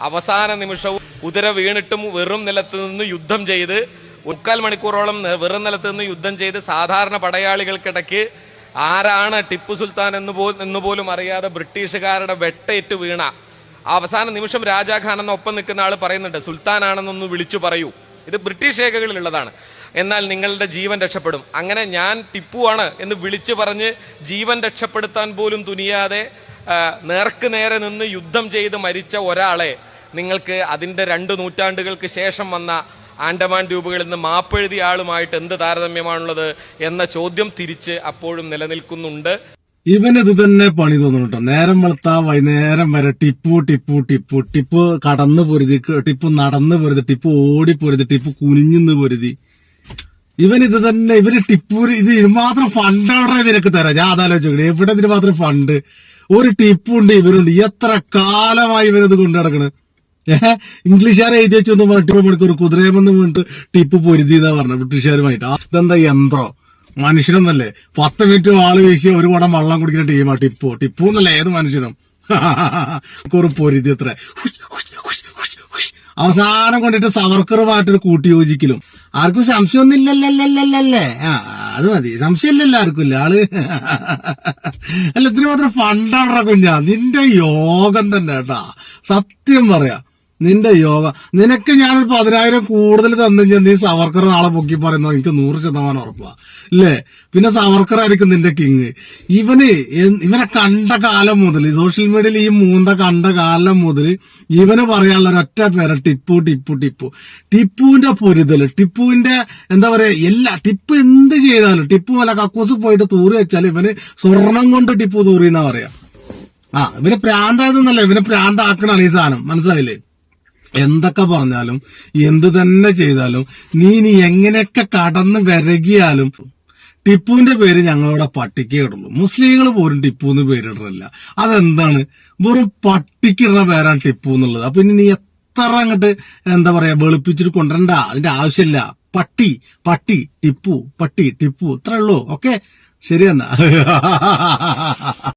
അവസാന നിമിഷവും കുതിര വീണിട്ടും വെറും നിലത്ത് നിന്ന് യുദ്ധം ചെയ്ത് മുക്കാൽ മണിക്കൂറോളം വെറും നിലത്ത് നിന്ന് യുദ്ധം ചെയ്ത് സാധാരണ പടയാളികൾക്കിടയ്ക്ക് ആരാണ് ടിപ്പു സുൽത്താൻ എന്ന് പോ എന്ന് പോലും അറിയാതെ ബ്രിട്ടീഷുകാരുടെ വെട്ടേറ്റ് വീണ. അവസാന നിമിഷം രാജാഖാൻ എന്ന ഒപ്പം നിൽക്കുന്ന ആൾ പറയുന്നുണ്ട് സുൽത്താനാണെന്നൊന്ന് വിളിച്ചു പറയൂ. ഇത് ബ്രിട്ടീഷ് രേഖകളിലുള്ളതാണ്. എന്നാൽ നിങ്ങളുടെ ജീവൻ രക്ഷപ്പെടും. അങ്ങനെ ഞാൻ ടിപ്പു ആണ് എന്ന് വിളിച്ചു പറഞ്ഞ് ജീവൻ രക്ഷപ്പെടുത്താൻ പോലും തുനിയാതെ നേർക്ക് നേരെ നിന്ന് യുദ്ധം ചെയ്ത് മരിച്ച ഒരാളെ നിങ്ങൾക്ക് അതിന്റെ രണ്ട് നൂറ്റാണ്ടുകൾക്ക് ശേഷം വന്ന ആൻഡമാൻ ദ്വീപുകളിൽ നിന്ന് മാപ്പെഴുതിയ ആളുമായിട്ട് എന്ത് താരതമ്യമാണുള്ളത് എന്ന ചോദ്യം തിരിച്ച് അപ്പോഴും നിലനിൽക്കുന്നുണ്ട്. ഇവനിത് തന്നെ പണി തോന്നുന്നു കേട്ടോ നേരം വെളുത്താ വൈകുന്നേരം വരെ ടിപ്പു ടിപ്പു ടിപ്പു ടിപ്പ് കടന്നു പൊരുതി ടിപ്പ് നടന്നു പൊരുതി ടിപ്പ് ഓടി പൊരുതി ടിപ്പ് കുനിഞ്ഞു പൊരുതി. ഇവൻ ഇത് തന്നെ ഇവർ ടിപ്പു ഇത് മാത്രം ഫണ്ട് അവിടെ ഇതിനൊക്കെ തരാം? ഞാൻ അതാലോചിക്കണേ എവിടെ ഇതിന് മാത്രം ഫണ്ട് ഒരു ടിപ്പുണ്ട് ഇവരുണ്ട്. എത്ര കാലമായി ഇവരത് കൊണ്ടു നടക്കണ്? ഇംഗ്ലീഷുകാരെ എഴുതി വെച്ചു പറഞ്ഞു ടിപ്പ് മണിക്കൂർ കുതിരയമെന്ന് വീണിട്ട് ടിപ്പ് പൊരുതി എന്നാ പറഞ്ഞു ബ്രിട്ടീഷുകാരുമായിട്ട് അതെന്താ യന്ത്രോ? മനുഷ്യനൊന്നല്ലേ? പത്ത് മിനിറ്റ് ആൾ വീശിയ ഒരു പടം വെള്ളം കുടിക്കുന്ന ടീമാ ടിപ്പോ. ടിപ്പു എന്നല്ല ഏത് മനുഷ്യനും? കുറു പൊരുതി അത്ര. അവസാനം കൊണ്ടിട്ട് സവർക്കറുമായിട്ടൊരു കൂട്ടിയോജിക്കലും ആർക്കും സംശയമൊന്നും ആ അത് മതി. സംശയമില്ലല്ലോ ആർക്കും ഇല്ല. ആൾ അല്ല ഇതിന് മാത്രം ഫണ്ടാണോ കുഞ്ഞാ. നിന്റെ യോഗം തന്നെ കേട്ടാ. സത്യം പറയാ. നിന്റെ യോഗ. നിനക്ക് ഞാനൊരു പതിനായിരം കൂടുതൽ തന്നു നീ സവർക്കർ നാളെ പൊക്കി പറയുന്നു. എനിക്ക് നൂറ് ശതമാനം ഉറപ്പാ. ഇല്ലേ? പിന്നെ സവർക്കർ ആയിരിക്കും നിന്റെ കിങ് ഇവന് ഇവനെ കണ്ട കാലം മുതൽ സോഷ്യൽ മീഡിയയിൽ ഈ മൂന്ന കണ്ട കാലം മുതൽ ഇവന് പറയാനുള്ള ഒരൊറ്റ പേര ടിപ്പു ടിപ്പു ടിപ്പു. ടിപ്പുവിന്റെ പൊരുതൽ ടിപ്പുവിന്റെ എന്താ പറയാ എല്ലാ ടിപ്പ് എന്ത് ചെയ്താലും ടിപ്പു അല്ല കക്കൂസ് പോയിട്ട് തൂറി വെച്ചാൽ ഇവന് സ്വർണം കൊണ്ട് ടിപ്പു തൂറി എന്നാ പറയാ. ആ ഇവന് പ്രാന്തായതെന്നല്ല ഇവന് പ്രാന്താക്കണാണ് ഈ സാധനം. മനസ്സിലായില്ലേ? എന്തൊക്കെ പറഞ്ഞാലും എന്ത് തന്നെ ചെയ്താലും നീ നീ എങ്ങനെയൊക്കെ കടന്ന് വരകിയാലും ടിപ്പുവിന്റെ പേര് ഞങ്ങളുടെ പട്ടിക്കേ ഇടുള്ളൂ മുസ്ലിങ്ങൾ പോലും ടിപ്പു എന്ന് പേരിടുന്നില്ല അതെന്താണ്? വെറും പട്ടിക്കിടുന്ന പേരാണ് ടിപ്പു എന്നുള്ളത്. അപ്പൊ ഇനി നീ എത്ര അങ്ങോട്ട് എന്താ പറയാ വെളുപ്പിച്ചിട്ട് കൊണ്ടുവരണ്ട? അതിന്റെ ആവശ്യമില്ല. പട്ടി പട്ടി ടിപ്പു പട്ടി ടിപ്പു. ഇത്രേ ഉള്ളൂ. ഓക്കെ? ശരിയെന്നാ